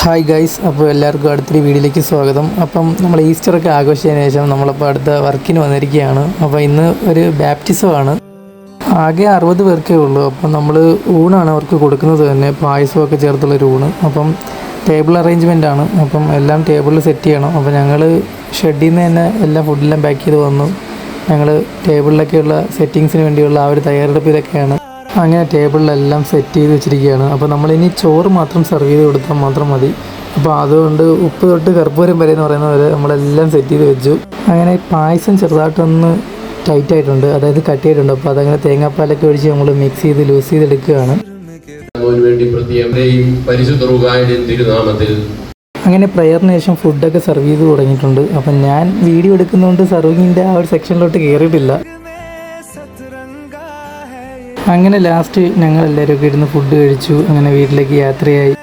Hi guys അപ്പോൾ എല്ലാവർക്കും അടുത്തൊരു വീഡിയോയിലേക്ക് സ്വാഗതം. അപ്പം നമ്മൾ ഈസ്റ്ററൊക്കെ ആഘോഷിച്ചതിന് ശേഷം നമ്മളപ്പോൾ അടുത്ത വർക്കിന് വന്നിരിക്കുകയാണ്. അപ്പോൾ ഇന്ന് ഒരു ബാപ്റ്റിസമാണ് ആകെ അറുപത് പേർക്കേ ഉള്ളൂ. അപ്പം നമ്മൾ ഊണാണ് അവർക്ക് കൊടുക്കുന്നത് തന്നെ. പായസമൊക്കെ ചേർത്തുള്ളൊരു ഊണ്. അപ്പം ടേബിൾ അറേഞ്ച്മെന്റ് ആണ്. അപ്പം എല്ലാം ടേബിളിൽ സെറ്റ് ചെയ്യണം. അപ്പോൾ ഞങ്ങൾ ഷെഡിൽ നിന്ന് തന്നെ എല്ലാം ഫുഡെല്ലാം പാക്ക് ചെയ്ത് വന്നു. ഞങ്ങൾ ടേബിളിലൊക്കെയുള്ള സെറ്റിങ്സിന് വേണ്ടിയുള്ള ആ ഒരു തയ്യാറെടുപ്പിലൊക്കെയാണ്. അങ്ങനെ ടേബിളിലെല്ലാം സെറ്റ് ചെയ്ത് വെച്ചിരിക്കുകയാണ്. അപ്പോൾ നമ്മളിനി ചോറ് മാത്രം സെർവ് ചെയ്ത് കൊടുത്താൽ മാത്രം മതി. അപ്പോൾ അതുകൊണ്ട് ഉപ്പ് തൊട്ട് കർപ്പൂരം വരെ എന്ന് പറയുന്ന പോലെ നമ്മളെല്ലാം സെറ്റ് ചെയ്ത് വെച്ചു. അങ്ങനെ പായസം ചെറുതായിട്ടൊന്ന് ടൈറ്റ് ആയിട്ടുണ്ട്. അതായത് കട്ടിയായിട്ടുണ്ട് അപ്പോൾ അതങ്ങനെ തേങ്ങാപ്പാലൊക്കെ ഒഴിച്ച് നമ്മൾ മിക്സ് ചെയ്ത് ലൂസ് ചെയ്തെടുക്കുകയാണ്. വേണ്ടി പ്രത്യേകം പരിശുദ്ധ റുകായുടെയും തിരുനാമത്തിൽ അങ്ങനെ പ്രയറിന് ശേഷം ഫുഡൊക്കെ സെർവ് ചെയ്ത് തുടങ്ങിയിട്ടുണ്ട്. അപ്പം ഞാൻ വീഡിയോ എടുക്കുന്നതുകൊണ്ട് സർവിങ്ങിന്റെ ആ ഒരു സെക്ഷനിലോട്ട് കയറിയിട്ടില്ല അങ്ങനെ ലാസ്റ്റ് ഞങ്ങൾ എല്ലാവരും ഒക്കെ ഇരുന്ന് ഫുഡ് കഴിച്ചു അങ്ങനെ വീട്ടിലേക്ക് യാത്രയായി.